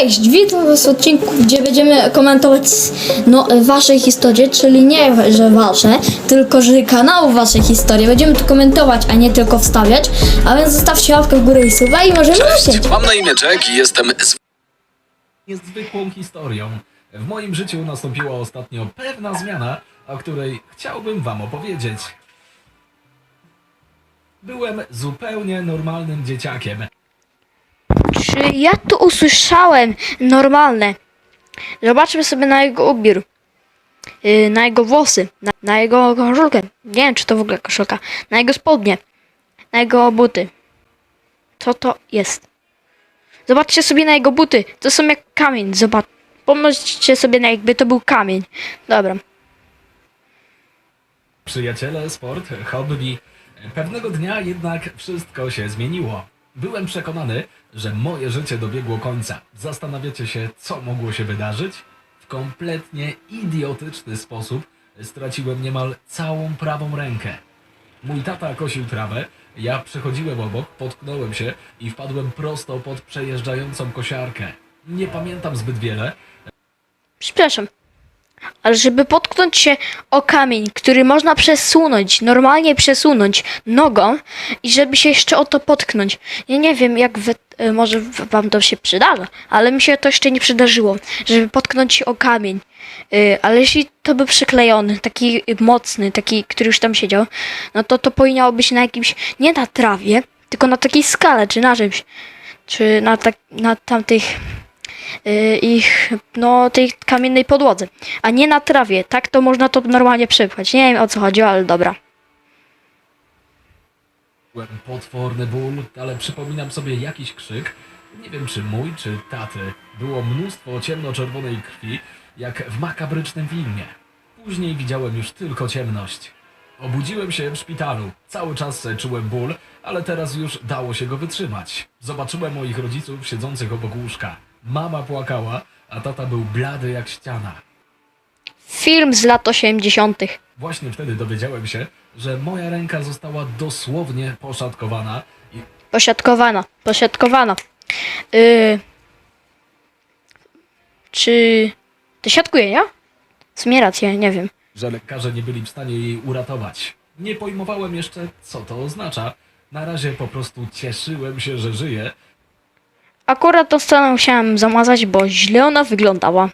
Cześć, witam was w odcinku, gdzie będziemy komentować no, wasze historie, czyli nie, że wasze, tylko że kanału wasze historie. Będziemy tu komentować, a nie tylko wstawiać. A więc zostawcie łapkę w górę i suba i możemy lecieć. Mam na imię Jack i jestem z... niezwykłą historią. W moim życiu nastąpiła ostatnio pewna zmiana, o której chciałbym Wam opowiedzieć. Byłem zupełnie normalnym dzieciakiem. Czy ja tu usłyszałem normalne? Zobaczmy sobie na jego ubiór. Yy, na jego włosy, na, na jego koszulkę. Nie wiem, czy to w ogóle koszulka. Na jego spodnie, na jego buty. Co to jest? Zobaczcie sobie na jego buty. To są jak kamień. Zobacz. Pomyślcie sobie, na jakby to był kamień. Dobra. Przyjaciele, sport, hobby. Pewnego dnia jednak wszystko się zmieniło. Byłem przekonany, że moje życie dobiegło końca. Zastanawiacie się, co mogło się wydarzyć? W kompletnie idiotyczny sposób straciłem niemal całą prawą rękę. Mój tata kosił trawę, ja przechodziłem obok, potknąłem się i wpadłem prosto pod przejeżdżającą kosiarkę. Nie pamiętam zbyt wiele, Przepraszam. Ale żeby potknąć się o kamień, który można przesunąć, normalnie przesunąć nogą i żeby się jeszcze o to potknąć. Ja nie wiem, jak wy, e, może wam to się przydarza, ale mi się to jeszcze nie przydarzyło, żeby potknąć się o kamień. Y, Ale jeśli to był przyklejony, taki mocny, taki, który już tam siedział, no to to powinno być na jakimś, nie na trawie, tylko na takiej skale, czy na czymś. Czy na, tak, na tamtych ich, no, tej kamiennej podłodze, a nie na trawie. Tak to można to normalnie przepchać. Nie wiem o co chodziło, ale dobra. Byłem potworny ból, ale przypominam sobie jakiś krzyk. Nie wiem czy mój, czy taty. Było mnóstwo ciemnoczerwonej krwi, jak w makabrycznym filmie. Później widziałem już tylko ciemność. Obudziłem się w szpitalu. Cały czas czułem ból, ale teraz już dało się go wytrzymać. Zobaczyłem moich rodziców siedzących obok łóżka. Mama płakała, a tata był blady jak ściana. Film z lat 80. Właśnie wtedy dowiedziałem się, że moja ręka została dosłownie poszatkowana i Posiadkowana, posiadkowana. Y, czy to siatkuje, nie? W sumie rację, nie wiem. że lekarze nie byli w stanie jej uratować. Nie pojmowałem jeszcze, co to oznacza. Na razie po prostu cieszyłem się, że żyję. Akurat tą scenę musiałem zamazać, bo źle ona wyglądała.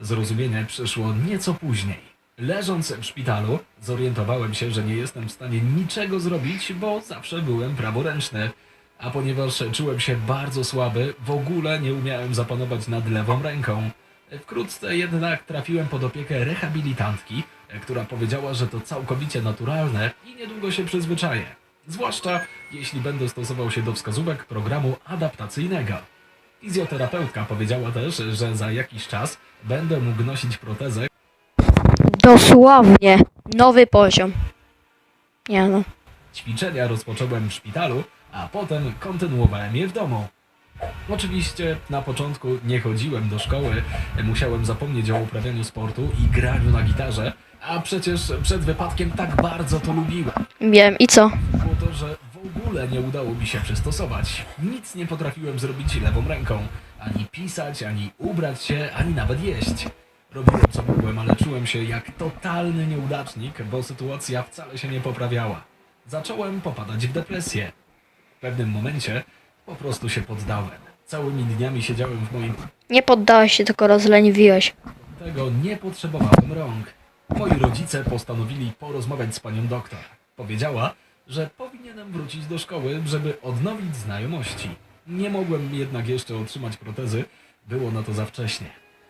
Zrozumienie przyszło nieco później. Leżąc w szpitalu, zorientowałem się, że nie jestem w stanie niczego zrobić, bo zawsze byłem praworęczny. A ponieważ czułem się bardzo słaby, w ogóle nie umiałem zapanować nad lewą ręką. Wkrótce jednak trafiłem pod opiekę rehabilitantki, która powiedziała, że to całkowicie naturalne i niedługo się przyzwyczaję. Zwłaszcza jeśli będę stosował się do wskazówek programu adaptacyjnego. Fizjoterapeutka powiedziała też, że za jakiś czas będę mógł nosić protezę, Dosłownie. Nowy poziom. Nie no. Ćwiczenia rozpocząłem w szpitalu, a potem kontynuowałem je w domu. Oczywiście na początku nie chodziłem do szkoły, musiałem zapomnieć o uprawianiu sportu i graniu na gitarze, a przecież przed wypadkiem tak bardzo to lubiłem. Wiem, i co? Ogóle nie udało mi się przystosować. Nic nie potrafiłem zrobić lewą ręką. Ani pisać, ani ubrać się, ani nawet jeść. Robiłem co mogłem, ale czułem się jak totalny nieudacznik, bo sytuacja wcale się nie poprawiała. Zacząłem popadać w depresję. W pewnym momencie po prostu się poddałem. Całymi dniami siedziałem w moim Nie poddałeś się, tylko rozleniwiłeś. tego nie potrzebowałem rąk. Moi rodzice postanowili porozmawiać z panią doktor. Powiedziała, że powinienem wrócić do szkoły, żeby odnowić znajomości. Nie mogłem jednak jeszcze otrzymać protezy, było na to za wcześnie.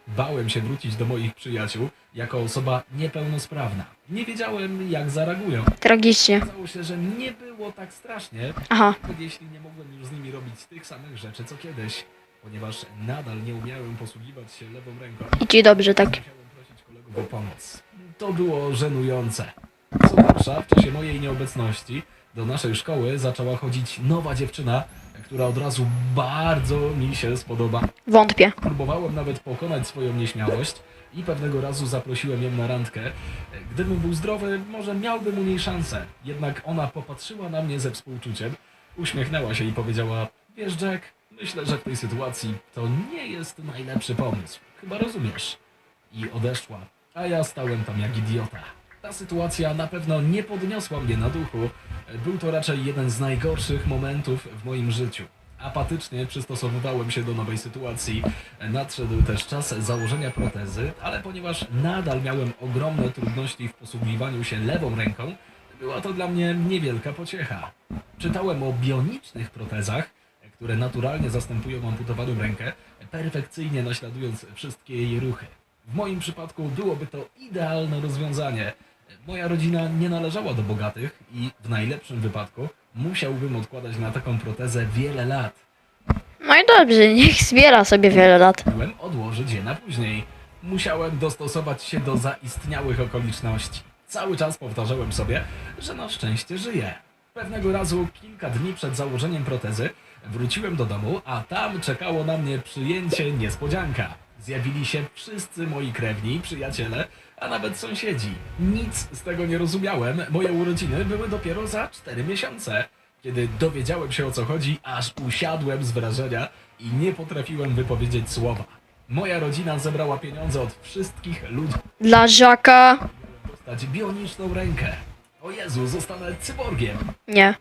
Bałem się wrócić do moich przyjaciół jako osoba niepełnosprawna. Nie wiedziałem, jak zareagują. Tragicznie. Okazało się, że nie było tak strasznie, Aha. nawet jeśli nie mogłem już z nimi robić tych samych rzeczy co kiedyś, ponieważ nadal nie umiałem posługiwać się lewą ręką. I ci dobrze, tak. Musiałem prosić kolegów o pomoc. To było żenujące. Co gorsza, w czasie mojej nieobecności do naszej szkoły zaczęła chodzić nowa dziewczyna, która od razu bardzo mi się spodoba. Wątpię. Próbowałem nawet pokonać swoją nieśmiałość i pewnego razu zaprosiłem ją na randkę. Gdybym był zdrowy, może miałbym u niej szansę. Jednak ona popatrzyła na mnie ze współczuciem, uśmiechnęła się i powiedziała: Wiesz, Jack, Myślę, że w tej sytuacji to nie jest najlepszy pomysł. Chyba rozumiesz. I odeszła, a ja stałem tam jak idiota. Ta sytuacja na pewno nie podniosła mnie na duchu. Był to raczej jeden z najgorszych momentów w moim życiu. Apatycznie przystosowywałem się do nowej sytuacji. Nadszedł też czas założenia protezy, ale ponieważ nadal miałem ogromne trudności w posługiwaniu się lewą ręką, była to dla mnie niewielka pociecha. Czytałem o bionicznych protezach, które naturalnie zastępują amputowaną rękę, perfekcyjnie naśladując wszystkie jej ruchy. W moim przypadku byłoby to idealne rozwiązanie. Moja rodzina nie należała do bogatych i w najlepszym wypadku musiałbym odkładać na taką protezę wiele lat. No i dobrze, niech zbiera sobie wiele lat. Byłem odłożyć je na później. Musiałem dostosować się do zaistniałych okoliczności. Cały czas powtarzałem sobie, że na szczęście żyję. Pewnego razu, kilka dni przed założeniem protezy, wróciłem do domu, a tam czekało na mnie przyjęcie niespodzianka. Zjawili się wszyscy moi krewni, przyjaciele, a nawet sąsiedzi. Nic z tego nie rozumiałem. Moje urodziny były dopiero za cztery miesiące. Kiedy dowiedziałem się o co chodzi, aż usiadłem z wrażenia i nie potrafiłem wypowiedzieć słowa. Moja rodzina zebrała pieniądze od wszystkich ludzi, Dla Żaka... dostać bioniczną rękę. O Jezu, zostanę cyborgiem. Nie.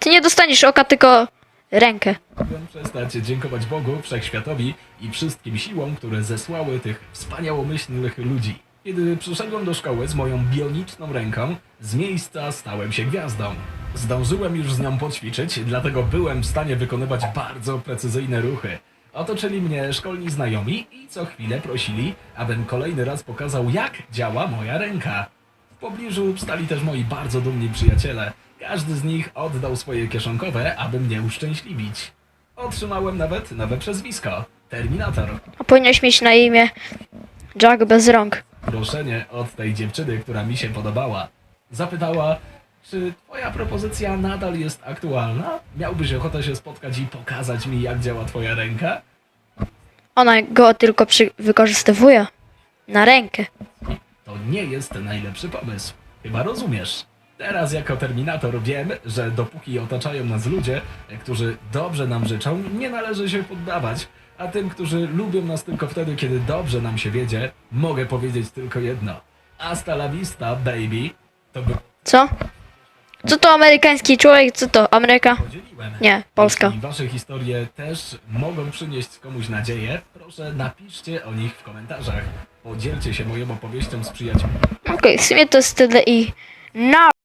Ty nie dostaniesz oka, tylko rękę. Mogłem przestać dziękować Bogu, Wszechświatowi i wszystkim siłom, które zesłały tych wspaniałomyślnych ludzi. Kiedy przyszedłem do szkoły z moją bioniczną ręką, z miejsca stałem się gwiazdą. Zdążyłem już z nią poćwiczyć, dlatego byłem w stanie wykonywać bardzo precyzyjne ruchy. Otoczyli mnie szkolni znajomi i co chwilę prosili, abym kolejny raz pokazał, jak działa moja ręka. W pobliżu stali też moi bardzo dumni przyjaciele. Każdy z nich oddał swoje kieszonkowe, aby mnie uszczęśliwić. Otrzymałem nawet nowe przezwisko. Terminator. A powinieneś mieć na imię Jack bez rąk. Proszenie od tej dziewczyny, która mi się podobała. Zapytała, czy twoja propozycja nadal jest aktualna? Miałbyś ochotę się spotkać i pokazać mi, jak działa twoja ręka? Ona go tylko przy... wykorzystywuje. Na rękę. Nie jest najlepszy pomysł. Chyba rozumiesz. Teraz jako Terminator wiem, że dopóki otaczają nas ludzie, którzy dobrze nam życzą, nie należy się poddawać. A tym, którzy lubią nas tylko wtedy, kiedy dobrze nam się wiedzie, mogę powiedzieć tylko jedno. Hasta la vista, baby. To by Co? Co to amerykański człowiek? Co to? Ameryka? podzieliłem. Nie, Polska. Jeśli wasze historie też mogą przynieść komuś nadzieję, proszę napiszcie o nich w komentarzach. Podzielcie się moją opowieścią z przyjaciółmi. Okej, w sumie to jest tyle i... Now!